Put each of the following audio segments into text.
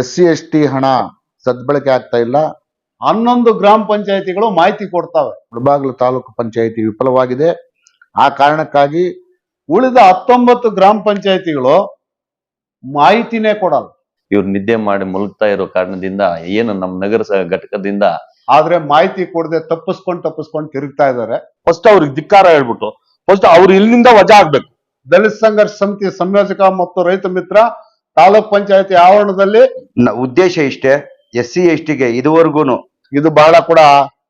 S C S T ಹಣ ಸದ್ಬಳಕೆ ಆಗ್ತಾ ಇಲ್ಲ. ಹನ್ನೊಂದು ಗ್ರಾಮ ಪಂಚಾಯಿತಿಗಳು ಮಾಹಿತಿ ಕೊಡ್ತಾವೆ. ಮುಳಬಾಗಿಲು ತಾಲೂಕು ಪಂಚಾಯಿತಿ ವಿಫಲವಾಗಿದೆ. ಆ ಕಾರಣಕ್ಕಾಗಿ ಉಳಿದ ಹತ್ತೊಂಬತ್ತು ಗ್ರಾಮ ಪಂಚಾಯಿತಿಗಳು ಮಾಹಿತಿನೇ ಕೊಡಲ್ಲ. ಇವ್ರು ನಿದ್ದೆ ಮಾಡಿ ಮಲಗ್ತಾ ಇರೋ ಕಾರಣದಿಂದ ಏನು ನಮ್ಮ ನಗರ ಘಟಕದಿಂದ ಆದ್ರೆ ಮಾಹಿತಿ ಕೊಡದೆ ತಪ್ಪಿಸ್ಕೊಂಡು ತಪ್ಪಿಸ್ಕೊಂಡು ತಿರುಗ್ತಾ ಇದ್ದಾರೆ. ಫಸ್ಟ್ ಅವ್ರಿಗೆ ಧಿಕ್ಕಾರ ಹೇಳ್ಬಿಟ್ಟು ಫಸ್ಟ್ ಅವ್ರು ಇಲ್ಲಿಂದ ವಜಾ ಆಗ್ಬೇಕು. ದಲಿತ ಸಂಘರ್ಷ ಸಮಿತಿ ಸಂಯೋಜಕ ಮತ್ತು ರೈತ ಮಿತ್ರ ತಾಲೂಕ್ ಪಂಚಾಯತಿ ಆವರಣದಲ್ಲಿ ನ- ಉದ್ದೇಶ ಇಷ್ಟೇ ಎಸ್ ಸಿ ಎಸ್ ಟಿಗೆ ಇದುವರೆಗೂ ಇದು ಬಹಳ ಕೂಡ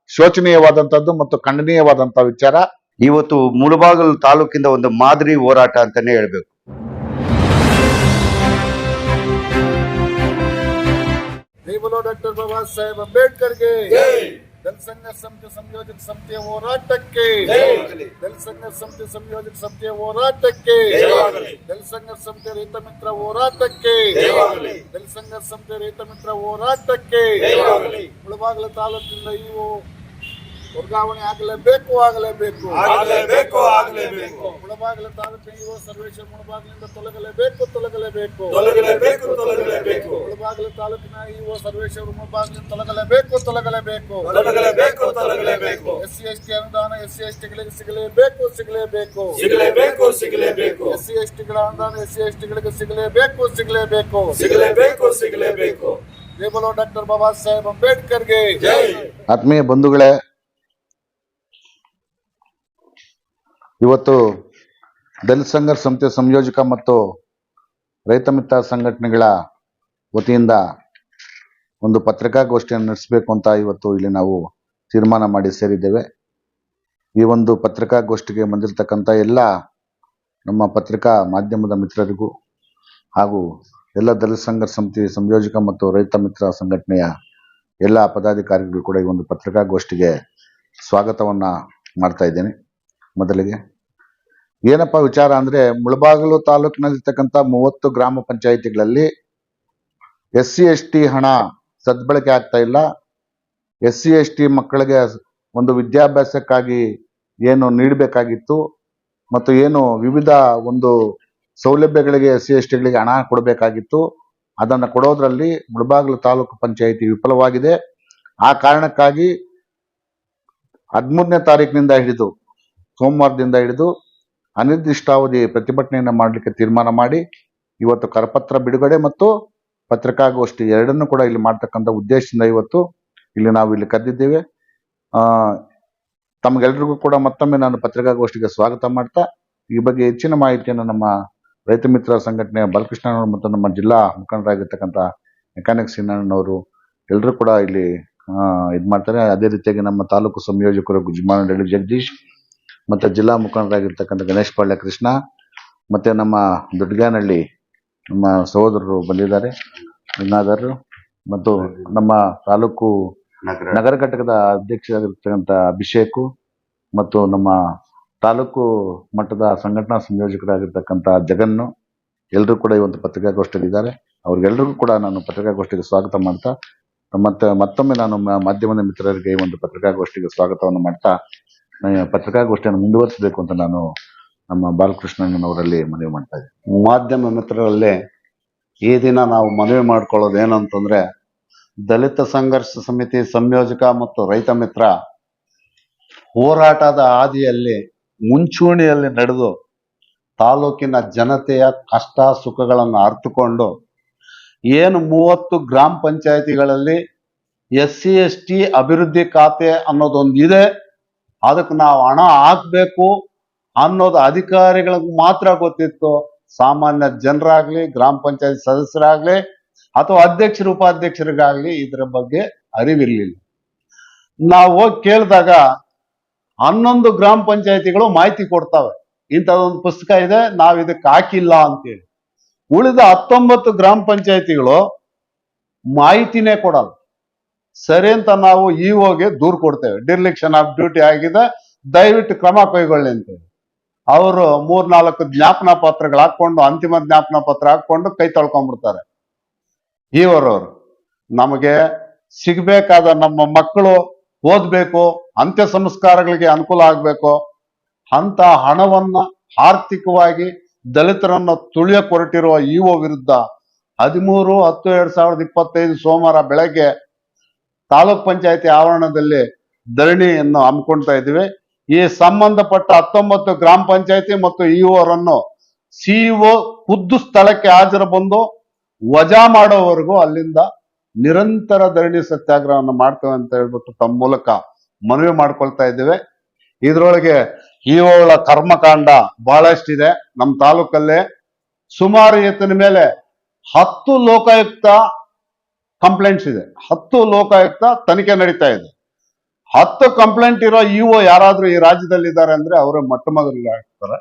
ಶೋಚನೀಯವಾದಂತದ್ದು ಮತ್ತು ಖಂಡನೀಯವಾದಂತ ವಿಚಾರ. ಇವತ್ತು ಮುಳಬಾಗಿಲು ತಾಲೂಕಿಂದ ಒಂದು ಮಾದರಿ ಹೋರಾಟ ಅಂತಾನೆ ಹೇಳ್ಬೇಕು. ಡಾಕ್ಟರ್ ಬಾಬಾ ಸಾಹೇಬ್ ಅಂಬೇಡ್ಕರ್ಗೆ. ಸಂಘರ್ಷ ಸಮಿತಿ ಸಂಯೋಜಕ ಸಮಿತಿಯ ಹೋರಾಟಕ್ಕೆ. ಸಂಘರ್ಷ ಸಮಿತಿ ಸಂಯೋಜಕ ಸಮಿತಿಯ ಹೋರಾಟಕ್ಕೆ. ಸಂಘರ್ಷ ಸಮಿತಿ ರೈತ ಮಿತ್ರ ಹೋರಾಟಕ್ಕೆ. ದಲ್ಸಂಗ ಸಮಿತಿ ರೈತ ಮಿತ್ರ ಹೋರಾಟಕ್ಕೆ. ಮುಳಬಾಗಿಲು ತಾಲೂಕಿನಿಂದ ಇವು ವರ್ಗಾವಣೆ ಆಗಲೇಬೇಕು ಆಗಲೇಬೇಕು ಆಗಲೇಬೇಕು ಆಗಲೇಬೇಕು ಮುಳಬಾಗಿಲು ತಾಲೂಕಿನ ಇವು ಸರ್ವೇಶ್ವರ ಮುಳಬಾಗಿಲಿಂದ ತೊಲಗಲೇಬೇಕು ತೊಲಗಲೇಬೇಕು ತೊಲಗಲೇಬೇಕು ತೊಲಗಲೇಬೇಕು ಮುಳಬಾಗಿಲು ತಾಲೂಕಿನ ಇವು ಸರ್ವೇಶ್ವರ ಮುಳಬಾಗಿಲಿಂದ ತೊಲಗಲೇಬೇಕು ತೊಲಗಲೇಬೇಕು ತೊಲಗಲೇಬೇಕು ತೊಲಗಲೇಬೇಕು ಎಸ್ ಸಿ ಎಸ್ ಟಿ ಅನುದಾನ ಎಸ್ ಸಿ ಎಸ್ ಟಿಗಳಿಗೆ ಸಿಗಲೇಬೇಕು ಸಿಗಲೇಬೇಕು ಸಿಗಲೇಬೇಕು ಸಿಗಲೇಬೇಕು ಎಸ್ ಸಿ ಎಸ್ ಟಿಗಳ ಅನುದಾನ ಎಸ್ ಸಿ ಎಸ್ ಟಿಗಳಿಗೆ ಸಿಗಲೇಬೇಕು ಸಿಗಲೇಬೇಕು ಸಿಗಲೇಬೇಕು ಸಿಗಲೇಬೇಕು ಜೈ ಬೋಲೋ ಡಾಕ್ಟರ್ ಬಾಬಾ ಸಾಹೇಬ್ ಅಂಬೇಡ್ಕರ್ಗೆ ಜೈ ಆತ್ಮೀಯ ಬಂಧುಗಳೇ ಇವತ್ತು ದಲಿತ ಸಂಘರ್ಷ ಸಮಿತಿ ಸಂಯೋಜಕ ಮತ್ತು ರೈತ ಮಿತ್ರ ಸಂಘಟನೆಗಳ ವತಿಯಿಂದ ಒಂದು ಪತ್ರಿಕಾಗೋಷ್ಠಿಯನ್ನು ನಡೆಸಬೇಕು ಅಂತ ಇವತ್ತು ಇಲ್ಲಿ ನಾವು ತೀರ್ಮಾನ ಮಾಡಿ ಸೇರಿದ್ದೇವೆ. ಈ ಒಂದು ಪತ್ರಿಕಾಗೋಷ್ಠಿಗೆ ಬಂದಿರತಕ್ಕಂಥ ಎಲ್ಲ ನಮ್ಮ ಪತ್ರಿಕಾ ಮಾಧ್ಯಮದ ಮಿತ್ರರಿಗೂ ಹಾಗೂ ಎಲ್ಲ ದಲಿತ ಸಂಘರ್ಷ ಸಮಿತಿ ಸಂಯೋಜಕ ಮತ್ತು ರೈತ ಮಿತ್ರ ಸಂಘಟನೆಯ ಎಲ್ಲ ಪದಾಧಿಕಾರಿಗಳು ಕೂಡ ಈ ಒಂದು ಪತ್ರಿಕಾಗೋಷ್ಠಿಗೆ ಸ್ವಾಗತವನ್ನ ಮಾಡ್ತಾ ಇದ್ದೇನೆ. ಮೊದಲಿಗೆ ಏನಪ್ಪಾ ವಿಚಾರ ಅಂದ್ರೆ ಮುಳಬಾಗಿಲು ತಾಲೂಕಿನಲ್ಲಿರ್ತಕ್ಕಂಥ ಮೂವತ್ತು ಗ್ರಾಮ ಪಂಚಾಯಿತಿಗಳಲ್ಲಿ ಎಸ್ ಸಿ ಎಸ್ ಟಿ ಹಣ ಸದ್ಬಳಕೆ ಆಗ್ತಾ ಇಲ್ಲ. ಎಸ್ ಸಿ ಎಸ್ ಟಿ ಮಕ್ಕಳಿಗೆ ಒಂದು ವಿದ್ಯಾಭ್ಯಾಸಕ್ಕಾಗಿ ಏನು ನೀಡಬೇಕಾಗಿತ್ತು ಮತ್ತು ಏನು ವಿವಿಧ ಒಂದು ಸೌಲಭ್ಯಗಳಿಗೆ ಎಸ್ ಸಿ ಎಸ್ ಟಿಗಳಿಗೆ ಹಣ ಕೊಡಬೇಕಾಗಿತ್ತು. ಅದನ್ನು ಕೊಡೋದ್ರಲ್ಲಿ ಮುಳಬಾಗಿಲು ತಾಲೂಕು ಪಂಚಾಯಿತಿ ವಿಫಲವಾಗಿದೆ. ಆ ಕಾರಣಕ್ಕಾಗಿ ಹದಿಮೂರನೇ ತಾರೀಕಿನಿಂದ ಹಿಡಿದು ಸೋಮವಾರದಿಂದ ಹಿಡಿದು ಅನಿರ್ದಿಷ್ಟಾವಧಿ ಪ್ರತಿಭಟನೆಯನ್ನು ಮಾಡಲಿಕ್ಕೆ ತೀರ್ಮಾನ ಮಾಡಿ ಇವತ್ತು ಕರಪತ್ರ ಬಿಡುಗಡೆ ಮತ್ತು ಪತ್ರಿಕಾಗೋಷ್ಠಿ ಎರಡನ್ನೂ ಕೂಡ ಇಲ್ಲಿ ಮಾಡ್ತಕ್ಕಂಥ ಉದ್ದೇಶದಿಂದ ಇವತ್ತು ಇಲ್ಲಿ ನಾವು ಇಲ್ಲಿ ಕರೆದಿದ್ದೇವೆ. ತಮಗೆಲ್ರಿಗೂ ಕೂಡ ಮತ್ತೊಮ್ಮೆ ನಾನು ಪತ್ರಿಕಾಗೋಷ್ಠಿಗೆ ಸ್ವಾಗತ ಮಾಡ್ತಾ, ಈ ಬಗ್ಗೆ ಹೆಚ್ಚಿನ ಮಾಹಿತಿಯನ್ನು ನಮ್ಮ ರೈತ ಮಿತ್ರ ಸಂಘಟನೆಯ ಬಾಲಕೃಷ್ಣನವರು ಮತ್ತು ನಮ್ಮ ಜಿಲ್ಲಾ ಮುಖಂಡರಾಗಿರ್ತಕ್ಕಂಥ ಮೆಕ್ಯಾನಿಕ್ ಸಿನ್ನಣ್ಣನವರು ಎಲ್ಲರೂ ಕೂಡ ಇಲ್ಲಿ ಇದು ಮಾಡ್ತಾರೆ. ಅದೇ ರೀತಿಯಾಗಿ ನಮ್ಮ ತಾಲೂಕು ಸಂಯೋಜಕರು ಗುಜ್ಮಾನಹಳ್ಳಿ ಜಗದೀಶ್ ಮತ್ತೆ ಜಿಲ್ಲಾ ಮುಖಂಡರಾಗಿರ್ತಕ್ಕಂಥ ಗಣೇಶ್ ಪಾಳ್ಯ ಕೃಷ್ಣ ಮತ್ತೆ ನಮ್ಮ ದೊಡ್ಡಗಾನಹಳ್ಳಿ ನಮ್ಮ ಸಹೋದರರು ಬಂದಿದ್ದಾರೆ ಗಂಗಾಧರರು ಮತ್ತು ನಮ್ಮ ತಾಲೂಕು ನಗರ. ಘಟಕದ ಅಧ್ಯಕ್ಷರಾಗಿರ್ತಕ್ಕಂಥ ಅಭಿಷೇಕು ಮತ್ತು ನಮ್ಮ ತಾಲೂಕು ಮಟ್ಟದ ಸಂಘಟನಾ ಸಂಯೋಜಕರಾಗಿರ್ತಕ್ಕಂಥ ಜಗನ್ನು ಎಲ್ಲರೂ ಕೂಡ ಈ ಒಂದು ಪತ್ರಿಕಾಗೋಷ್ಠಿಯಲ್ಲಿದ್ದಾರೆ. ಅವ್ರಿಗೆಲ್ಲರಿಗೂ ಕೂಡ ನಾನು ಪತ್ರಿಕಾಗೋಷ್ಠಿಗೆ ಸ್ವಾಗತ ಮಾಡ್ತಾ ಮತ್ತೆ ಮತ್ತೊಮ್ಮೆ ನಾನು ಮಾಧ್ಯಮದ ಮಿತ್ರರಿಗೆ ಈ ಒಂದು ಪತ್ರಿಕಾಗೋಷ್ಠಿಗೆ ಸ್ವಾಗತವನ್ನು ಮಾಡ್ತಾ ಪತ್ರಿಕಾಗೋಷ್ಠಿಯನ್ನು ಮುಂದುವರಿಸಬೇಕು ಅಂತ ನಾನು ನಮ್ಮ ಬಾಲಕೃಷ್ಣಣ್ಣನವರಲ್ಲಿ ಮನವಿ ಮಾಡ್ತಾ ಇದ್ದೀನಿ. ಮಾಧ್ಯಮ ಮಿತ್ರರಲ್ಲಿ ಈ ದಿನ ನಾವು ಮನವಿ ಮಾಡ್ಕೊಳ್ಳೋದು ಏನಂತಂದ್ರೆ ದಲಿತ ಸಂಘರ್ಷ ಸಮಿತಿ ಸಂಯೋಜಕ ಮತ್ತು ರೈತ ಮಿತ್ರ ಹೋರಾಟದ ಹಾದಿಯಲ್ಲಿ ಮುಂಚೂಣಿಯಲ್ಲಿ ನಡೆದು ತಾಲೂಕಿನ ಜನತೆಯ ಕಷ್ಟ ಸುಖಗಳನ್ನು ಅರ್ಥಕೊಂಡು ಏನು ಮೂವತ್ತು ಗ್ರಾಮ ಪಂಚಾಯಿತಿಗಳಲ್ಲಿ ಎಸ್ ಸಿ ಎಸ್ ಟಿ ಅಭಿವೃದ್ಧಿ ಖಾತೆ ಅನ್ನೋದೊಂದು ಇದೆ ಅದಕ್ಕೆ ನಾವು ಹಣ ಹಾಕ್ಬೇಕು ಅನ್ನೋದು ಅಧಿಕಾರಿಗಳಿಗೆ ಮಾತ್ರ ಗೊತ್ತಿತ್ತು. ಸಾಮಾನ್ಯ ಜನರಾಗ್ಲಿ, ಗ್ರಾಮ ಪಂಚಾಯತ್ ಸದಸ್ಯರಾಗ್ಲಿ ಅಥವಾ ಅಧ್ಯಕ್ಷರು ಉಪಾಧ್ಯಕ್ಷರಿಗಾಗ್ಲಿ ಇದರ ಬಗ್ಗೆ ಅರಿವಿರ್ಲಿಲ್ಲ. ನಾವು ಹೋಗಿ ಕೇಳಿದಾಗ ಹನ್ನೊಂದು ಗ್ರಾಮ ಪಂಚಾಯತಿಗಳು ಮಾಹಿತಿ ಕೊಡ್ತಾವೆ. ಇಂಥದೊಂದು ಪುಸ್ತಕ ಇದೆ, ನಾವು ಇದಕ್ಕೆ ಹಾಕಿಲ್ಲ ಅಂತೇಳಿ. ಉಳಿದ ಹತ್ತೊಂಬತ್ತು ಗ್ರಾಮ ಪಂಚಾಯತಿಗಳು ಮಾಹಿತಿನೇ ಕೊಡಲ್ಲ. ಸರಿ ಅಂತ ನಾವು ಇಒಗೆ ದೂರು ಕೊಡ್ತೇವೆ. ಡಿರ್ಲಿಕ್ಷನ್ ಆಫ್ ಡ್ಯೂಟಿ ಆಗಿದೆ. ದಯವಿಟ್ಟು ಕ್ರಮ ಕೈಗೊಳ್ಳಿ ಅಂತೇಳಿ. ಅವರು ಮೂರ್ನಾಲ್ಕು ಜ್ಞಾಪನ ಪತ್ರಗಳು ಹಾಕೊಂಡು ಅಂತಿಮ ಜ್ಞಾಪನ ಪತ್ರ ಹಾಕೊಂಡು ಕೈ ತೊಳ್ಕೊಂಡ್ಬಿಡ್ತಾರೆ. ಇವರವರು ನಮಗೆ ಸಿಗ್ಬೇಕಾದ ನಮ್ಮ ಮಕ್ಕಳು ಓದ್ಬೇಕು, ಅಂತ್ಯ ಸಂಸ್ಕಾರಗಳಿಗೆ ಅನುಕೂಲ ಆಗ್ಬೇಕು. ಅಂತ ಹಣವನ್ನ ಆರ್ಥಿಕವಾಗಿ ದಲಿತರನ್ನ ತುಳಿಯಕ್ ಹೊರಟಿರುವ ಇಒ ವಿರುದ್ಧ ಹದಿಮೂರು, ಹತ್ತು, ಎರಡ್ ಸಾವಿರದ ಇಪ್ಪತ್ತೈದು ಸೋಮವಾರ ಬೆಳಗ್ಗೆ ತಾಲೂಕ್ ಪಂಚಾಯತಿ ಆವರಣದಲ್ಲಿ ಧರಣಿಯನ್ನು ಹಮ್ಮಿಕೊಳ್ತಾ ಇದ್ದೀವಿ. ಈ ಸಂಬಂಧಪಟ್ಟ ಹತ್ತೊಂಬತ್ತು ಗ್ರಾಮ ಪಂಚಾಯತಿ ಮತ್ತು ಇಒರನ್ನು ಸಿಇಒ ಖುದ್ದು ಸ್ಥಳಕ್ಕೆ ಹಾಜರು ಬಂದು ವಜಾ ಮಾಡೋವರೆಗೂ ಅಲ್ಲಿಂದ ನಿರಂತರ ಧರಣಿ ಸತ್ಯಾಗ್ರಹವನ್ನು ಮಾಡ್ತೇವೆ ಅಂತ ಹೇಳ್ಬಿಟ್ಟು ತಮ್ಮ ಮೂಲಕ ಮನವಿ ಮಾಡ್ಕೊಳ್ತಾ ಇದ್ದೇವೆ. ಇದರೊಳಗೆ ಇಒಗಳ ಕರ್ಮಕಾಂಡ ಬಹಳಷ್ಟಿದೆ. ನಮ್ಮ ತಾಲೂಕಲ್ಲೇ ಸುಮಾರು ಎತ್ತಿನ ಮೇಲೆ ಹತ್ತು ಲೋಕಾಯುಕ್ತ ಕಂಪ್ಲೇಂಟ್ಸ್ ಇದೆ. ಹತ್ತು ಲೋಕಾಯುಕ್ತ ತನಿಖೆ ನಡೀತಾ ಇದೆ. ಹತ್ತು ಕಂಪ್ಲೇಂಟ್ ಇರೋ ಇಒ ಯಾರಾದ್ರೂ ಈ ರಾಜ್ಯದಲ್ಲಿ ಇದ್ದಾರೆ ಅಂದ್ರೆ ಅವರ ಮೊಟ್ಟ ಆಗ್ತಾರೆ.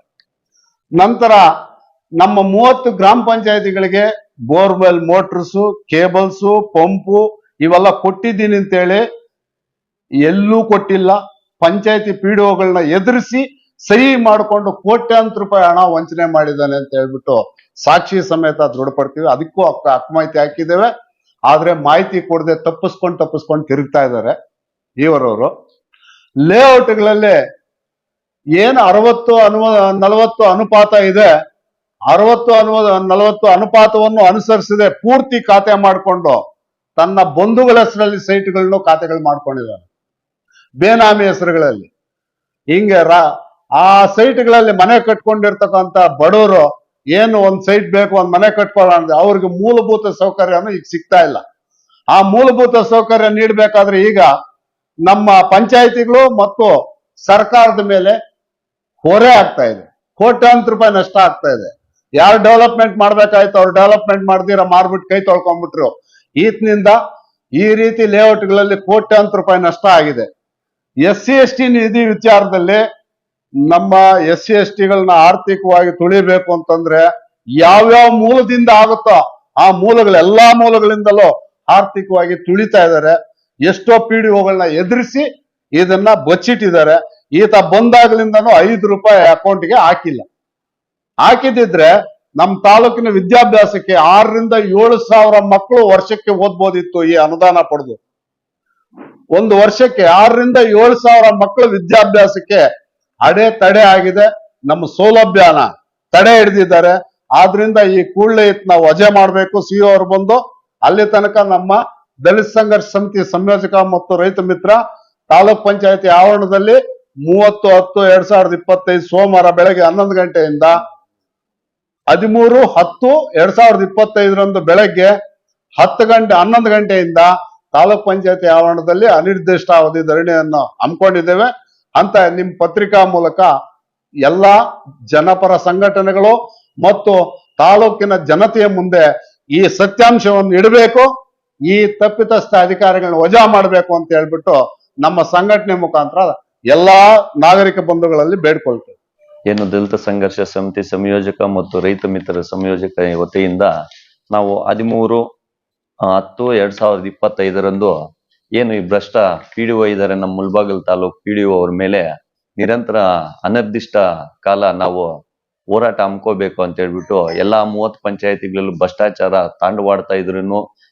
ನಂತರ ನಮ್ಮ ಮೂವತ್ತು ಗ್ರಾಮ ಪಂಚಾಯತಿಗಳಿಗೆ ಬೋರ್ವೆಲ್ ಮೋಟರ್ಸು, ಕೇಬಲ್ಸು, ಪಂಪು ಇವೆಲ್ಲ ಕೊಟ್ಟಿದ್ದೀನಿ ಅಂತೇಳಿ ಎಲ್ಲೂ ಕೊಟ್ಟಿಲ್ಲ. ಪಂಚಾಯತಿ ಪಿ ಡಿ ಒಗಳನ್ನ ಎದುರಿಸಿ ಸಹಿ ಮಾಡಿಕೊಂಡು ಕೋಟ್ಯಾಂತರ ರೂಪಾಯಿ ಹಣ ವಂಚನೆ ಮಾಡಿದ್ದಾನೆ ಅಂತ ಹೇಳ್ಬಿಟ್ಟು ಸಾಕ್ಷಿ ಸಮೇತ ದೃಢಪಡ್ತೀವಿ. ಅದಕ್ಕೂ ಅಕ್ಕ ಅಕ್ಮಾಹಿತಿ ಹಾಕಿದ್ದೇವೆ. ಆದ್ರೆ ಮಾಹಿತಿ ಕೊಡದೆ ತಪ್ಪಿಸ್ಕೊಂಡು ತಪ್ಪಿಸ್ಕೊಂಡು ತಿರುಗ್ತಾ ಇದ್ದಾರೆ ಇವರವರು ಲೇಔಟ್ಗಳಲ್ಲಿ ಏನು ಅರವತ್ತು ಅನುವ, ನಲವತ್ತು ಅನುಪಾತ ಇದೆ, ಅರವತ್ತು ಅನುವ, ನಲವತ್ತು ಅನುಪಾತವನ್ನು ಅನುಸರಿಸಿದೆ, ಪೂರ್ತಿ ಖಾತೆ ಮಾಡಿಕೊಂಡು ತನ್ನ ಬಂಧುಗಳ ಹೆಸರಲ್ಲಿ ಸೈಟ್ಗಳನ್ನು ಖಾತೆಗಳು ಮಾಡ್ಕೊಂಡಿದ್ದಾರೆ. ಬೇನಾಮಿ ಹೆಸರುಗಳಲ್ಲಿ. ಹಿಂಗೆ ರಾ, ಆ ಸೈಟ್ಗಳಲ್ಲಿ ಮನೆ ಕಟ್ಕೊಂಡಿರ್ತಕ್ಕಂಥ ಬಡವರು ಏನು ಒಂದ್ ಸೈಟ್ ಬೇಕು, ಒಂದ್ ಮನೆ ಕಟ್ಕೊಳ್ಳೋಣ ಅವ್ರಿಗೆ ಮೂಲಭೂತ ಸೌಕರ್ಯನು ಈಗ ಸಿಗ್ತಾ ಇಲ್ಲ. ಆ ಮೂಲಭೂತ ಸೌಕರ್ಯ ನೀಡಬೇಕಾದ್ರೆ ಈಗ ನಮ್ಮ ಪಂಚಾಯತಿಗಳು ಮತ್ತು ಸರ್ಕಾರದ ಮೇಲೆ ಹೊರೆ ಆಗ್ತಾ ಇದೆ. ಕೋಟ್ಯಾಂತರ ರೂಪಾಯಿ ನಷ್ಟ ಆಗ್ತಾ ಇದೆ. ಯಾರು ಡೆವಲಪ್ಮೆಂಟ್ ಮಾಡ್ಬೇಕಾಯ್ತು, ಅವ್ರು ಡೆವಲಪ್ಮೆಂಟ್ ಮಾಡ್ದಿರ ಮಾರ್ಬಿಟ್ಟು ಕೈ ತೊಳ್ಕೊಂಡ್ಬಿಟ್ರು. ಈತನಿಂದ ಈ ರೀತಿ ಲೇಔಟ್ಗಳಲ್ಲಿ ಕೋಟ್ಯಾಂತರ ರೂಪಾಯಿ ನಷ್ಟ ಆಗಿದೆ. ಎಸ್ ಸಿ, ಎಸ್ ಟಿ ನಿಧಿ ವಿಚಾರದಲ್ಲಿ ನಮ್ಮ ಎಸ್ ಸಿ ಎಸ್ ಟಿಗಳನ್ನ ಆರ್ಥಿಕವಾಗಿ ತುಳಿಬೇಕು ಅಂತಂದ್ರೆ ಯಾವ್ಯಾವ ಮೂಲದಿಂದ ಆಗುತ್ತೋ ಆ ಮೂಲಗಳು ಎಲ್ಲಾ ಮೂಲಗಳಿಂದಲೂ ಆರ್ಥಿಕವಾಗಿ ತುಳಿತಾ ಇದ್ದಾರೆ. ಎಷ್ಟೋ ಪಿ ಡಿ ಎದುರಿಸಿ ಇದನ್ನ ಬಚ್ಚಿಟ್ಟಿದ್ದಾರೆ. ಈತ ಬಂದಾಗ್ಲಿಂದನೂ ಐದು ರೂಪಾಯಿ ಅಕೌಂಟ್ಗೆ ಹಾಕಿಲ್ಲ. ಹಾಕಿದಿದ್ರೆ ನಮ್ಮ ತಾಲೂಕಿನ ವಿದ್ಯಾಭ್ಯಾಸಕ್ಕೆ ಆರರಿಂದ ಏಳು ಸಾವಿರ ಮಕ್ಕಳು ವರ್ಷಕ್ಕೆ ಓದ್ಬೋದಿತ್ತು ಈ ಅನುದಾನ ಪಡೆದು. ಒಂದು ವರ್ಷಕ್ಕೆ ಆರರಿಂದ ಏಳು ಸಾವಿರ ಮಕ್ಕಳು ವಿದ್ಯಾಭ್ಯಾಸಕ್ಕೆ ಅಡೆ ತಡೆ ಆಗಿದೆ. ನಮ್ಮ ಸೌಲಭ್ಯನ ತಡೆ ಹಿಡಿದಿದ್ದಾರೆ. ಆದ್ರಿಂದ ಈ ಕೂಡಲೇ ನಾವು ವಜೆ ಮಾಡಬೇಕು. ಸಿ ಅವರು ಬಂದು ಅಲ್ಲಿ ತನಕ ನಮ್ಮ ದಲಿತ ಸಂಘರ್ಷ ಸಮಿತಿ ಸಂಯೋಜಕ ಮತ್ತು ರೈತ ಮಿತ್ರ ತಾಲೂಕ್ ಪಂಚಾಯತಿ ಆವರಣದಲ್ಲಿ ಮೂವತ್ತು, ಹತ್ತು, ಎರಡ್ ಸಾವಿರದ ಇಪ್ಪತ್ತೈದು ಸೋಮವಾರ ಬೆಳಗ್ಗೆ ಹನ್ನೊಂದು ಗಂಟೆಯಿಂದ ಹದಿಮೂರು, ಹತ್ತು, ಎರಡ್ ಸಾವಿರದ ಇಪ್ಪತ್ತೈದರಂದು ಬೆಳಗ್ಗೆ ಹತ್ತು ಗಂಟೆ, ಹನ್ನೊಂದು ಗಂಟೆಯಿಂದ ತಾಲೂಕ್ ಪಂಚಾಯತಿ ಆವರಣದಲ್ಲಿ ಅನಿರ್ದಿಷ್ಟಾವಧಿ ಧರಣಿಯನ್ನು ಹಮ್ಮಿಕೊಂಡಿದ್ದೇವೆ. ಅಂತ ನಿಮ್ ಪತ್ರಿಕಾ ಮೂಲಕ ಎಲ್ಲಾ ಜನಪರ ಸಂಘಟನೆಗಳು ಮತ್ತು ತಾಲೂಕಿನ ಜನತೆಯ ಮುಂದೆ ಈ ಸತ್ಯಾಂಶವನ್ನು ಇಡಬೇಕು, ಈ ತಪ್ಪಿತಸ್ಥ ಅಧಿಕಾರಿಗಳನ್ನ ವಜಾ ಮಾಡಬೇಕು ಅಂತ ಹೇಳ್ಬಿಟ್ಟು ನಮ್ಮ ಸಂಘಟನೆ ಮುಖಾಂತರ ಎಲ್ಲಾ ನಾಗರಿಕ ಬಂಧುಗಳಲ್ಲಿ ಬೇಡ್ಕೊಳ್ತೇವೆ. ಏನು ದಲಿತ ಸಂಘರ್ಷ ಸಮಿತಿ ಸಂಯೋಜಕ ಮತ್ತು ರೈತ ಮಿತ್ರ ಸಂಯೋಜಕ ವತಿಯಿಂದ ನಾವು ಹದಿಮೂರು, ಹತ್ತು, ಎರಡ್ ಸಾವಿರದ ಇಪ್ಪತ್ತೈದರಂದು ಏನು ಈ ಭ್ರಷ್ಟ ಪಿ ಡಿ ಒ ಇದ್ದಾರೆ ನಮ್ಮ Mulbagal taluk P D O ಅವ್ರ ಮೇಲೆ ನಿರಂತರ ಅನಿರ್ದಿಷ್ಟ ಕಾಲ ನಾವು ಹೋರಾಟ ಹಮ್ಕೋಬೇಕು ಅಂತ ಹೇಳ್ಬಿಟ್ಟು ಎಲ್ಲಾ ಮೂವತ್ತು ಪಂಚಾಯತಿಗಳಲ್ಲೂ ಭ್ರಷ್ಟಾಚಾರ ತಾಂಡವಾಡ್ತಾ ಇದ್ರು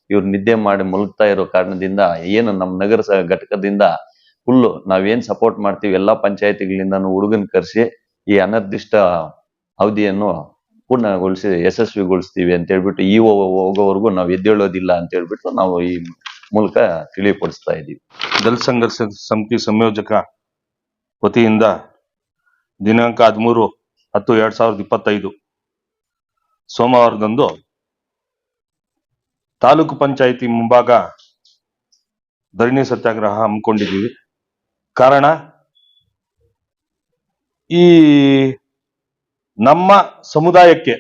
ಇವ್ರು ನಿದ್ದೆ ಮಾಡಿ ಮಲಗ್ತಾ ಇರೋ ಕಾರಣದಿಂದ ಏನು ನಮ್ಮ ನಗರ ಘಟಕದಿಂದ ಫುಲ್ಲು ನಾವೇನ್ ಸಪೋರ್ಟ್ ಮಾಡ್ತೀವಿ ಎಲ್ಲಾ ಪಂಚಾಯತಿಗಳಿಂದ ಹುಡುಗನ್ ಕರೆಸಿ ಈ ಅನಿರ್ದಿಷ್ಟ ಅವಧಿಯನ್ನು ಪೂರ್ಣಗೊಳಿಸಿ ಯಶಸ್ವಿಗೊಳಿಸ್ತೀವಿ ಅಂತ ಹೇಳ್ಬಿಟ್ಟು ಈ ಹೋಗೋವರೆಗೂ ನಾವು ಎದ್ದೇಳೋದಿಲ್ಲ ಅಂತ ಹೇಳ್ಬಿಟ್ಟು ನಾವು ಈ ಮೂಲಕ ತಿಳಿಯಪಡಿಸ್ತಾ ಇದ್ದೀವಿ. ದಲಿತ ಸಂಘರ್ಷ ಸಮಿತಿ ಸಂಯೋಜಕ ವತಿಯಿಂದ ದಿನಾಂಕ ಹದಿಮೂರು ಹತ್ತು ಎರಡ್ ಸಾವಿರದ ಇಪ್ಪತ್ತೈದು ಸೋಮವಾರದಂದು ತಾಲೂಕು ಪಂಚಾಯಿತಿ ಮುಂಭಾಗ ಧರಣಿ ಸತ್ಯಾಗ್ರಹ ಹಮ್ಮಿಕೊಂಡಿದ್ದೀವಿ. ಕಾರಣ ಈ ನಮ್ಮ ಸಮುದಾಯಕ್ಕೆ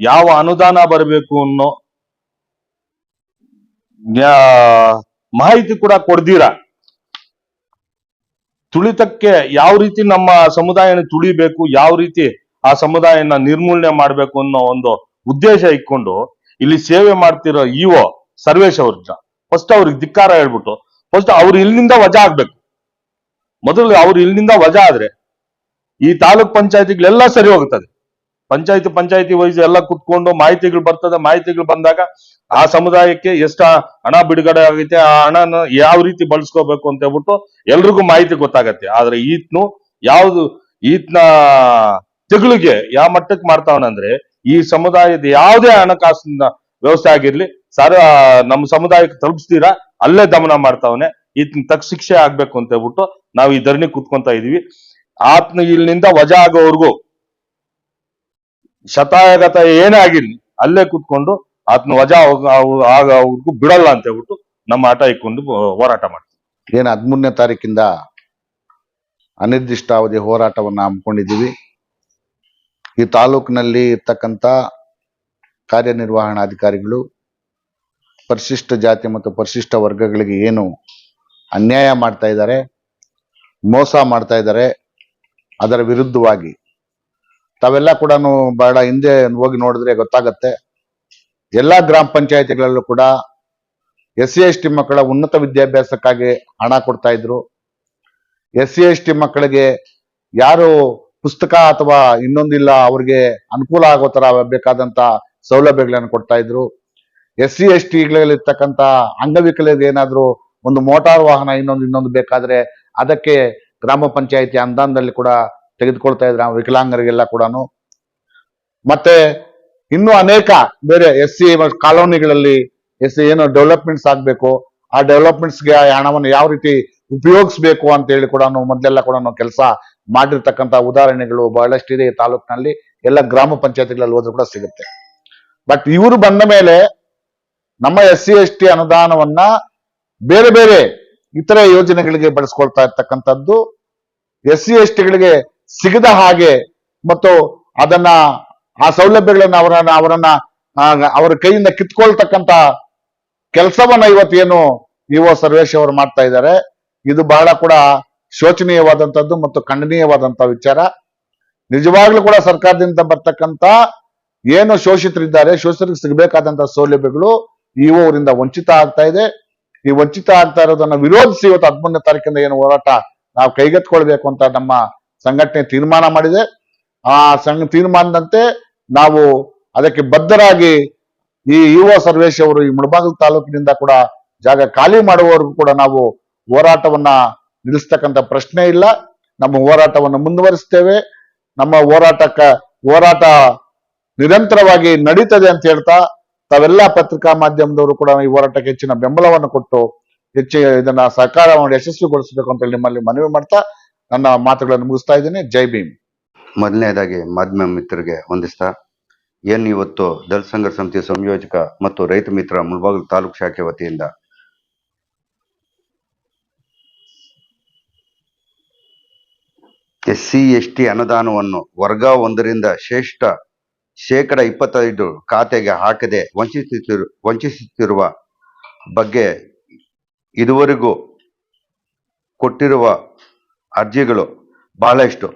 ಯಾವ ಅನುದಾನ ಬರಬೇಕು ಅನ್ನೋ ಮಾಹಿತಿ ಕೂಡ ಕೊಡ್ದೀರಾ? ತುಳಿತಕ್ಕೆ ಯಾವ ರೀತಿ ನಮ್ಮ ಸಮುದಾಯನ ತುಳಿಬೇಕು, ಯಾವ ರೀತಿ ಆ ಸಮುದಾಯನ ನಿರ್ಮೂಲನೆ ಮಾಡ್ಬೇಕು ಅನ್ನೋ ಒಂದು ಉದ್ದೇಶ ಇಟ್ಕೊಂಡು ಇಲ್ಲಿ ಸೇವೆ ಮಾಡ್ತಿರೋ ಇಒ ಸರ್ವೇಶ್ ಅವ್ರನ್ನ ಫಸ್ಟ್ ಅವ್ರಿಗೆ ಧಿಕ್ಕಾರ ಹೇಳ್ಬಿಟ್ಟು ಫಸ್ಟ್ ಅವ್ರು ಇಲ್ಲಿಂದ ವಜಾ ಆಗ್ಬೇಕು. ಮೊದಲು ಅವ್ರು ಇಲ್ಲಿಂದ ವಜಾ ಆದ್ರೆ ಈ ತಾಲೂಕ್ ಪಂಚಾಯತಿಗಳೆಲ್ಲ ಸರಿ ಹೋಗ್ತದೆ ಪಂಚಾಯತಿ ಪಂಚಾಯತಿ ವೈಸ್ ಎಲ್ಲ ಕುತ್ಕೊಂಡು ಮಾಹಿತಿಗಳು ಬರ್ತದೆ, ಮಾಹಿತಿಗಳು ಬಂದಾಗ ಆ ಸಮುದಾಯಕ್ಕೆ ಎಷ್ಟು ಹಣ ಬಿಡುಗಡೆ ಆಗೈತೆ, ಆ ಹಣನ ಯಾವ ರೀತಿ ಬಳಸ್ಕೋಬೇಕು ಅಂತ ಹೇಳ್ಬಿಟ್ಟು ಎಲ್ರಿಗೂ ಮಾಹಿತಿ ಗೊತ್ತಾಗತ್ತೆ. ಆದ್ರೆ ಈತ್ನು ಯಾವ್ದು, ಈತ್ನ ತೆಗಳಿಗೆ ಯಾವ ಮಟ್ಟಕ್ಕೆ ಮಾಡ್ತಾವನಂದ್ರೆ ಈ ಸಮುದಾಯದ ಯಾವುದೇ ಹಣಕಾಸಿನ ವ್ಯವಸ್ಥೆ ಆಗಿರ್ಲಿ, ಸರ್ ನಮ್ಮ ಸಮುದಾಯಕ್ಕೆ ತಲುಪಿಸ್ತೀರಾ, ಅಲ್ಲೇ ದಮನ ಮಾಡ್ತಾವನೆ, ಈತನ ತಕ್ಕ ಶಿಕ್ಷೆ ಆಗ್ಬೇಕು ಅಂತ ಹೇಳ್ಬಿಟ್ಟು ನಾವು ಈ ಧರಣಿ ಕುತ್ಕೊಂತ ಇದೀವಿ. ಆತ್ನ ಇಲ್ಲಿಂದ ವಜಾ ಆಗೋವರೆಗೂ ಶತಾಯಗತ ಏನೇ ಆಗಿರ್ಲಿ, ಅಲ್ಲೇ ಕುತ್ಕೊಂಡು ಆತನ ವಜಾ ಆಗ ಅವ್ರಿಗೂ ಬಿಡಲ್ಲ ಅಂತ ಹೇಳ್ಬಿಟ್ಟು ನಮ್ಮ ಆಟ ಇಕ್ಕೊಂಡು ಹೋರಾಟ ಮಾಡ್ತೀವಿ. ಏನು ಹದಿಮೂರನೇ ತಾರೀಕಿಂದ ಅನಿರ್ದಿಷ್ಟಾವಧಿ ಹೋರಾಟವನ್ನು ಹಮ್ಮಿಕೊಂಡಿದ್ದೀವಿ. ಈ ತಾಲೂಕಿನಲ್ಲಿ ಇರ್ತಕ್ಕಂಥ ಕಾರ್ಯನಿರ್ವಹಣಾಧಿಕಾರಿಗಳು, ಪರಿಶಿಷ್ಟ ಜಾತಿ ಮತ್ತು ಪರಿಶಿಷ್ಟ ವರ್ಗಗಳಿಗೆ ಏನು ಅನ್ಯಾಯ ಮಾಡ್ತಾ ಇದ್ದಾರೆ, ಮೋಸ ಮಾಡ್ತಾ ಇದ್ದಾರೆ, ಅದರ ವಿರುದ್ಧವಾಗಿ ತಾವೆಲ್ಲ ಕೂಡ ಬಹಳ ಹಿಂದೆ ಹೋಗಿ ನೋಡಿದ್ರೆ ಗೊತ್ತಾಗತ್ತೆ. ಎಲ್ಲ ಗ್ರಾಮ ಪಂಚಾಯತಿಗಳಲ್ಲೂ ಕೂಡ ಎಸ್ ಸಿ ಎಸ್ ಟಿ ಮಕ್ಕಳ ಉನ್ನತ ವಿದ್ಯಾಭ್ಯಾಸಕ್ಕಾಗಿ ಹಣ ಕೊಡ್ತಾ ಇದ್ರು. ಎಸ್ ಸಿ ಎಸ್ ಟಿ ಮಕ್ಕಳಿಗೆ ಯಾರು ಪುಸ್ತಕ ಅಥವಾ ಇನ್ನೊಂದಿಲ್ಲ ಅವ್ರಿಗೆ ಅನುಕೂಲ ಆಗೋ ತರ ಬೇಕಾದಂತ ಸೌಲಭ್ಯಗಳನ್ನು ಕೊಡ್ತಾ ಇದ್ರು. ಎಸ್ ಸಿ ಎಸ್ ಟಿಗಳಿರ್ತಕ್ಕಂಥ ಅಂಗವಿಕಲರಿಗೆ ಏನಾದ್ರು ಒಂದು ಮೋಟಾರ್ ವಾಹನ ಇನ್ನೊಂದು ಇನ್ನೊಂದು ಬೇಕಾದ್ರೆ ಅದಕ್ಕೆ ಗ್ರಾಮ ಪಂಚಾಯತಿ ಅನುದಾನದಲ್ಲಿ ಕೂಡ ತೆಗೆದುಕೊಳ್ತಾ ಇದ್ರು. ವಿಕಲಾಂಗರಿಗೆಲ್ಲ ಕೂಡ ಮತ್ತೆ ಇನ್ನೂ ಅನೇಕ ಬೇರೆ ಎಸ್ ಸಿ ಕಾಲೋನಿಗಳಲ್ಲಿ ಎಸ್ ಸಿ ಏನು ಡೆವಲಪ್ಮೆಂಟ್ಸ್ ಆಗ್ಬೇಕು. ಆ ಡೆವಲಪ್ಮೆಂಟ್ಸ್ಗೆ ಆ ಹಣವನ್ನು ಯಾವ ರೀತಿ ಉಪಯೋಗಿಸ್ಬೇಕು ಅಂತ ಹೇಳಿ ಕೂಡ ಮೊದಲೆಲ್ಲ ಕೂಡ ಕೆಲಸ ಮಾಡಿರ್ತಕ್ಕಂಥ ಉದಾಹರಣೆಗಳು ಬಹಳಷ್ಟಿದೆ ಈ ತಾಲೂಕಿನಲ್ಲಿ. ಎಲ್ಲ ಗ್ರಾಮ ಪಂಚಾಯತ್ಗಳಲ್ಲಿ ಹೋದ್ರೂ ಕೂಡ ಸಿಗುತ್ತೆ. ಬಟ್ ಇವರು ಬಂದ ಮೇಲೆ ನಮ್ಮ ಎಸ್ ಸಿ ಎಸ್ ಟಿ ಅನುದಾನವನ್ನ ಬೇರೆ ಬೇರೆ ಇತರೆ ಯೋಜನೆಗಳಿಗೆ ಬಳಸ್ಕೊಳ್ತಾ ಇರ್ತಕ್ಕಂಥದ್ದು. ಎಸ್ ಸಿ ಎಸ್ ಟಿಗಳಿಗೆ ಸಿಗದ ಹಾಗೆ ಮತ್ತು ಅದನ್ನ ಆ ಸೌಲಭ್ಯಗಳನ್ನ ಅವರನ್ನ ಅವರನ್ನ ಅವರ ಕೈಯಿಂದ ಕಿತ್ಕೊಳ್ತಕ್ಕಂತ ಕೆಲಸವನ್ನ ಇವತ್ತೇನು ಇ ಒ ಸರ್ವೇಶ್ ಅವರು ಮಾಡ್ತಾ ಇದ್ದಾರೆ. ಇದು ಬಹಳ ಕೂಡ ಶೋಚನೀಯವಾದಂತದ್ದು ಮತ್ತು ಖಂಡನೀಯವಾದಂತ ವಿಚಾರ. ನಿಜವಾಗ್ಲೂ ಕೂಡ ಸರ್ಕಾರದಿಂದ ಬರ್ತಕ್ಕಂತ ಏನು ಶೋಷಿತರಿದ್ದಾರೆ, ಶೋಷಿತರಿಗೆ ಸಿಗಬೇಕಾದಂತ ಸೌಲಭ್ಯಗಳು ಇ ಅವರಿಂದ ವಂಚಿತ ಆಗ್ತಾ ಇದೆ. ಈ ವಂಚಿತ ಆಗ್ತಾ ಇರೋದನ್ನ ವಿರೋಧಿಸಿ ಇವತ್ತು ಹದಿಮೂರನೇ ತಾರೀಕಿಂದ ಏನು ಹೋರಾಟ ನಾವು ಕೈಗೆತ್ಕೊಳ್ಬೇಕು ಅಂತ ನಮ್ಮ ಸಂಘಟನೆ ತೀರ್ಮಾನ ಮಾಡಿದೆ. ಆ ಸಂಘ ತೀರ್ಮಾನದಂತೆ ನಾವು ಅದಕ್ಕೆ ಬದ್ಧರಾಗಿ ಈ ಯುವ ಸರ್ವೇಶ್ ಅವರು ಈ ಮುಳಬಾಗಿಲು ತಾಲೂಕಿನಿಂದ ಕೂಡ ಜಾಗ ಖಾಲಿ ಮಾಡುವವರೆಗೂ ಕೂಡ ನಾವು ಹೋರಾಟವನ್ನ ನಿಲ್ಲಿಸ್ತಕ್ಕಂಥ ಪ್ರಶ್ನೆ ಇಲ್ಲ. ನಮ್ಮ ಹೋರಾಟವನ್ನು ಮುಂದುವರಿಸ್ತೇವೆ. ನಮ್ಮ ಹೋರಾಟಕ್ಕ, ಹೋರಾಟ ನಿರಂತರವಾಗಿ ನಡೀತದೆ ಅಂತ ಹೇಳ್ತಾ ತಾವೆಲ್ಲ ಪತ್ರಿಕಾ ಮಾಧ್ಯಮದವರು ಕೂಡ ಈ ಹೋರಾಟಕ್ಕೆ ಹೆಚ್ಚಿನ ಬೆಂಬಲವನ್ನು ಕೊಟ್ಟು ಹೆಚ್ಚು ಇದನ್ನ ಸರ್ಕಾರವನ್ನು ಯಶಸ್ವಿಗೊಳಿಸಬೇಕು ಅಂತ ನಿಮ್ಮಲ್ಲಿ ಮನವಿ ಮಾಡ್ತಾ ನನ್ನ ಮಾತುಗಳನ್ನು ಮುಗಿಸ್ತಾ ಇದ್ದೀನಿ. ಜೈ ಭೀಮ್. ಮೊದಲನೇದಾಗಿ ಮಾಧ್ಯಮ ಮಿತ್ರರಿಗೆ ವಂದಿಸ್ತಾ, ಏನ್ ಇವತ್ತು ದಲ್ ಸಂಘರ್ಷ ಸಮಿತಿ ಸಂಯೋಜಕ ಮತ್ತು ರೈತ ಮಿತ್ರ ಮುಳಬಾಗಿಲು ತಾಲೂಕು ಶಾಖೆ ವತಿಯಿಂದ ಎಸ್ ಸಿ ಎಸ್ ಟಿ ಅನುದಾನವನ್ನು ವರ್ಗ ಒಂದರಿಂದ ಶ್ರೇಷ್ಠ ಶೇಕಡ ಇಪ್ಪತ್ತೈದು ಖಾತೆಗೆ ಹಾಕದೆ ವಂಚಿಸುತ್ತಿರು ವಂಚಿಸುತ್ತಿರುವ ಬಗ್ಗೆ ಇದುವರೆಗೂ ಕೊಟ್ಟಿರುವ ಅರ್ಜಿಗಳು ಬಹಳಷ್ಟು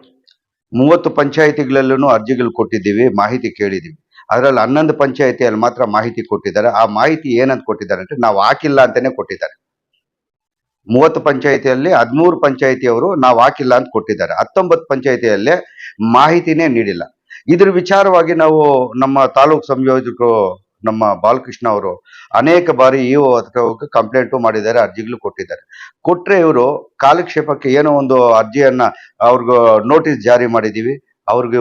ಮೂವತ್ತು ಪಂಚಾಯಿತಿಗಳಲ್ಲೂ ಅರ್ಜಿಗಳು ಕೊಟ್ಟಿದ್ದೀವಿ, ಮಾಹಿತಿ ಕೇಳಿದ್ದೀವಿ. ಅದರಲ್ಲಿ ಹನ್ನೊಂದು ಪಂಚಾಯಿತಿಯಲ್ಲಿ ಮಾತ್ರ ಮಾಹಿತಿ ಕೊಟ್ಟಿದ್ದಾರೆ. ಆ ಮಾಹಿತಿ ಏನಂತ ಕೊಟ್ಟಿದ್ದಾರೆ ಅಂದ್ರೆ ನಾವು ಹಾಕಿಲ್ಲ ಅಂತಾನೆ ಕೊಟ್ಟಿದ್ದಾರೆ. ಮೂವತ್ತು ಪಂಚಾಯಿತಿಯಲ್ಲಿ ಹದಿಮೂರು ಪಂಚಾಯಿತಿಯವರು ನಾವು ಹಾಕಿಲ್ಲ ಅಂತ ಕೊಟ್ಟಿದ್ದಾರೆ. ಹತ್ತೊಂಬತ್ತು ಪಂಚಾಯಿತಿಯಲ್ಲಿ ಮಾಹಿತಿನೇ ನೀಡಿಲ್ಲ. ಇದ್ರ ವಿಚಾರವಾಗಿ ನಾವು ನಮ್ಮ ತಾಲೂಕು ಸಂಯೋಜಕರು ನಮ್ಮ ಬಾಲಕೃಷ್ಣ ಅವರು ಅನೇಕ ಬಾರಿ ಇ ಕಂಪ್ಲೇಂಟು ಮಾಡಿದ್ದಾರೆ, ಅರ್ಜಿಗಳು ಕೊಟ್ಟಿದ್ದಾರೆ. ಕೊಟ್ಟರೆ ಇವರು ಕಾಲಕ್ಷೇಪಕ್ಕೆ ಏನೋ ಒಂದು ಅರ್ಜಿಯನ್ನ ಅವ್ರಿಗೂ ನೋಟಿಸ್ ಜಾರಿ ಮಾಡಿದ್ದೀವಿ ಅವ್ರಿಗೆ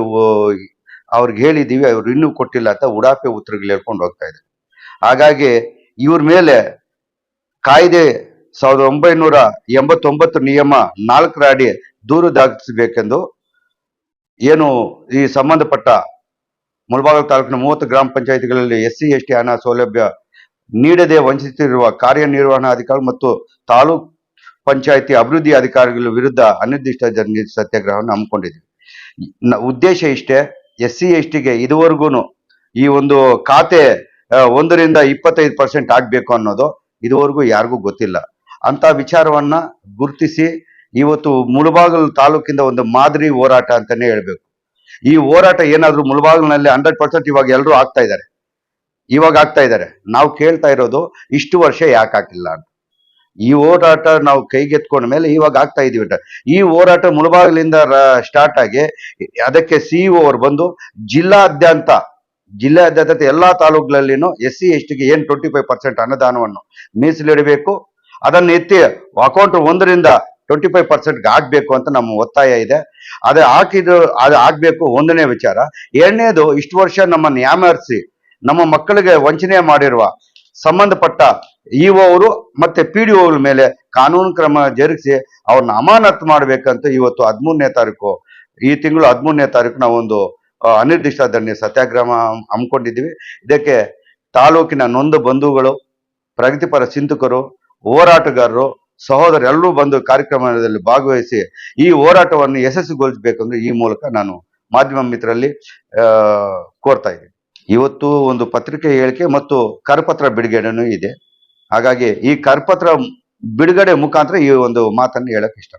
ಅವ್ರಿಗೆ ಹೇಳಿದ್ದೀವಿ ಅವ್ರು ಇನ್ನೂ ಕೊಟ್ಟಿಲ್ಲ ಅಂತ ಉಡಾಪೆ ಉತ್ತರಗಳು ಹೇಳ್ಕೊಂಡು ಹೋಗ್ತಾ ಇದ್ದಾರೆ. ಹಾಗಾಗಿ ಇವ್ರ ಮೇಲೆ ಕಾಯ್ದೆ ಸಾವಿರದ ಒಂಬೈನೂರ ಎಂಬತ್ತೊಂಬತ್ತು ನಿಯಮ ನಾಲ್ಕರ ಅಡಿ ದೂರು ದಾಖಲಿಸಬೇಕೆಂದು ಏನು ಈ ಸಂಬಂಧಪಟ್ಟ ಮುಳಬಾಗಿಲು ತಾಲೂಕಿನ ಮೂವತ್ತು ಗ್ರಾಮ ಪಂಚಾಯಿತಿಗಳಲ್ಲಿ ಎಸ್ ಸಿ ಎಸ್ ಟಿ ಹಣ ಸೌಲಭ್ಯ ನೀಡದೆ ವಂಚಿಸುತ್ತಿರುವ ಕಾರ್ಯನಿರ್ವಹಣಾಧಿಕಾರಿ ಮತ್ತು ತಾಲೂಕ್ ಪಂಚಾಯಿತಿ ಅಭಿವೃದ್ಧಿ ಅಧಿಕಾರಿಗಳ ವಿರುದ್ಧ ಅನಿರ್ದಿಷ್ಟ ಜನ ಸತ್ಯಾಗ್ರಹವನ್ನು ಹಮ್ಮಿಕೊಂಡಿದ್ದೀವಿ. ಉದ್ದೇಶ ಇಷ್ಟೇ ಎಸ್ ಸಿ ಎಸ್ ಟಿಗೆ ಇದುವರೆಗೂ ಈ ಒಂದು ಖಾತೆ ಒಂದರಿಂದ ಇಪ್ಪತ್ತೈದು ಪರ್ಸೆಂಟ್ ಆಗಬೇಕು ಅನ್ನೋದು ಇದುವರೆಗೂ ಯಾರಿಗೂ ಗೊತ್ತಿಲ್ಲ. ಅಂತ ವಿಚಾರವನ್ನ ಗುರುತಿಸಿ, ಇವತ್ತು ಮುಳಬಾಗಲು ತಾಲೂಕಿಂದ ಒಂದು ಮಾದರಿ ಹೋರಾಟ ಅಂತಾನೆ ಹೇಳ್ಬೇಕು. ಈ ಹೋರಾಟ ಏನಾದ್ರೂ ಮುಳಬಾಗಲಿನಲ್ಲಿ ಹಂಡ್ರೆಡ್ ಪರ್ಸೆಂಟ್ ಇವಾಗ ಎಲ್ಲರೂ ಆಗ್ತಾ ಇದ್ದಾರೆ. ಇವಾಗ ಆಗ್ತಾ ಇದ್ದಾರೆ. ನಾವು ಕೇಳ್ತಾ ಇರೋದು ಇಷ್ಟು ವರ್ಷ ಯಾಕೆ ಹಾಕಿಲ್ಲ ಅಂತ. ಈ ಹೋರಾಟ ನಾವು ಕೈಗೆತ್ಕೊಂಡ ಮೇಲೆ ಇವಾಗ ಆಗ್ತಾ ಇದೀವಿ. ಈ ಹೋರಾಟ ಮುಳಬಾಗಿಲಿಂದ ಸ್ಟಾರ್ಟ್ ಆಗಿ ಅದಕ್ಕೆ ಸಿಇಒ ಅವರು ಬಂದು ಜಿಲ್ಲಾದ್ಯಂತ ಜಿಲ್ಲಾದ್ಯಂತ ಎಲ್ಲಾ ತಾಲೂಕುಗಳಲ್ಲಿನೂ ಎಸ್ ಸಿ, ಎಸ್ ಟಿಗೆ ಏನ್ ಟ್ವೆಂಟಿ ಫೈವ್ ಪರ್ಸೆಂಟ್ ಅನುದಾನವನ್ನು ಮೀಸಲಿಡಬೇಕು. ಅದನ್ನ ಎತ್ತಿ, ಅಕೌಂಟ್ ಒಂದರಿಂದ ಟ್ವೆಂಟಿ ಫೈವ್ ಪರ್ಸೆಂಟ್ಗೆ ಆಗಬೇಕು ಅಂತ ನಮ್ಮ ಒತ್ತಾಯ ಇದೆ. ಅದು ಹಾಕಿದ್ದು ಅದು ಆಗಬೇಕು ಒಂದನೇ ವಿಚಾರ. ಎರಡನೇದು, ಇಷ್ಟು ವರ್ಷ ನಮ್ಮ ನ್ಯಾಮರ್ಸಿ ನಮ್ಮ ಮಕ್ಕಳಿಗೆ ವಂಚನೆ ಮಾಡಿರುವ ಸಂಬಂಧಪಟ್ಟ ಇ ಅವರು ಮತ್ತೆ ಪಿ ಡಿ ಮೇಲೆ ಕಾನೂನು ಕ್ರಮ ಜರುಗಿಸಿ ಅವ್ರನ್ನ ಅಮಾನತು ಮಾಡಬೇಕಂತ ಇವತ್ತು ಹದಿಮೂರನೇ ತಾರೀಕು, ಈ ತಿಂಗಳು ಹದಿಮೂರನೇ ತಾರೀಕು ನಾವೊಂದು ಅನಿರ್ದಿಷ್ಟ ಧರಣಿ ಸತ್ಯಾಗ್ರಹ ಹಮ್ಮಿಕೊಂಡಿದ್ದೀವಿ. ಇದಕ್ಕೆ ತಾಲೂಕಿನ ನೊಂದ ಬಂಧುಗಳು, ಪ್ರಗತಿಪರ ಚಿಂತಕರು ಹೋರಾಟಗಾರರು ಸಹೋದರ ಎಲ್ಲರೂ ಬಂದು ಕಾರ್ಯಕ್ರಮದಲ್ಲಿ ಭಾಗವಹಿಸಿ ಈ ಹೋರಾಟವನ್ನು ಯಶಸ್ವಿಗೊಳಿಸಬೇಕಂದ್ರೆ ಈ ಮೂಲಕ ನಾನು ಮಾಧ್ಯಮ ಮಿತ್ರರಲ್ಲಿ ಕೋರ್ತಾ ಇದ್ದೀನಿ. ಇವತ್ತು ಒಂದು ಪತ್ರಿಕೆ ಹೇಳಿಕೆ ಮತ್ತು ಕರಪತ್ರ ಬಿಡುಗಡೆನೂ ಇದೆ. ಹಾಗಾಗಿ ಈ ಕರಪತ್ರ ಬಿಡುಗಡೆ ಮುಖಾಂತರ ಈ ಒಂದು ಮಾತನ್ನು ಹೇಳಕ್ ಇಷ್ಟ